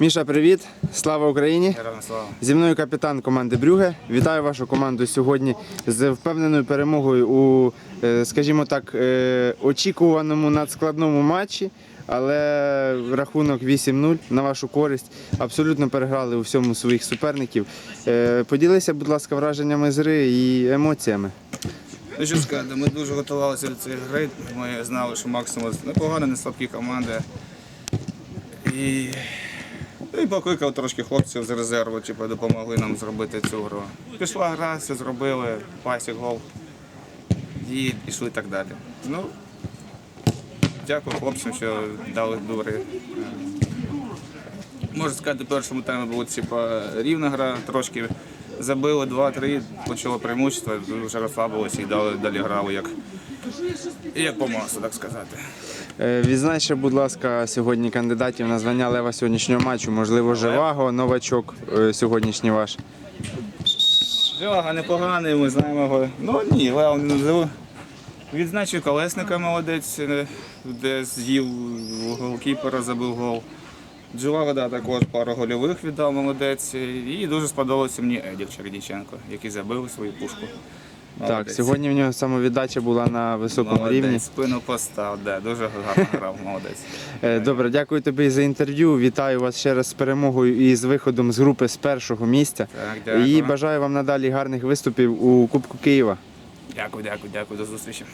Міша, привіт! Слава Україні! Слава. Зі мною капітан команди Брюге. Вітаю вашу команду сьогодні з впевненою перемогою у, е, скажімо так, е, очікуваному надскладному матчі. Але рахунок 8-0 на вашу користь. Абсолютно переграли у всьому своїх суперників. Е, Поділися, будь ласка, враженнями з гри і емоціями. Ну що сказати, ми дуже готувалися до цієї гри. Ми знали, що максимум непогано, не слабкі команди. І, і покликав трошки хлопців з резерву, типу, допомогли нам зробити цю гру. Пішла гра, все зробили, пасік, гол. І пішли так далі. Ну, дякую хлопцям, що дали добре. Можна сказати, в першому таймі була типу, рівна гра, трошки забили 2-3, почало преимущество, вже розслабилися і далі, далі грали як, як по маслу, так сказати. Е, ще, будь ласка, сьогодні кандидатів на звання лева сьогоднішнього матчу. Можливо, Живаго, новачок е, сьогоднішній ваш. Жога непоганий, ми знаємо його. Ну ні, Лео не назову. Відзначив колесника молодець, е, де з'їв голкіпера, забив гол. Джувага, да, також пару гольових віддав молодець. І дуже сподобався мені Едік Чередіченко, який забив свою пушку. Так, сьогодні в нього самовіддача була на високому молодець, рівні. спину постав, да, дуже гарно грав, молодець. Е, Добре, дякую тобі за інтерв'ю. Вітаю вас ще раз з перемогою і з виходом з групи з першого місця. Так, дякую. І бажаю вам надалі гарних виступів у Кубку Києва. Дякую, дякую, дякую, до зустрічі.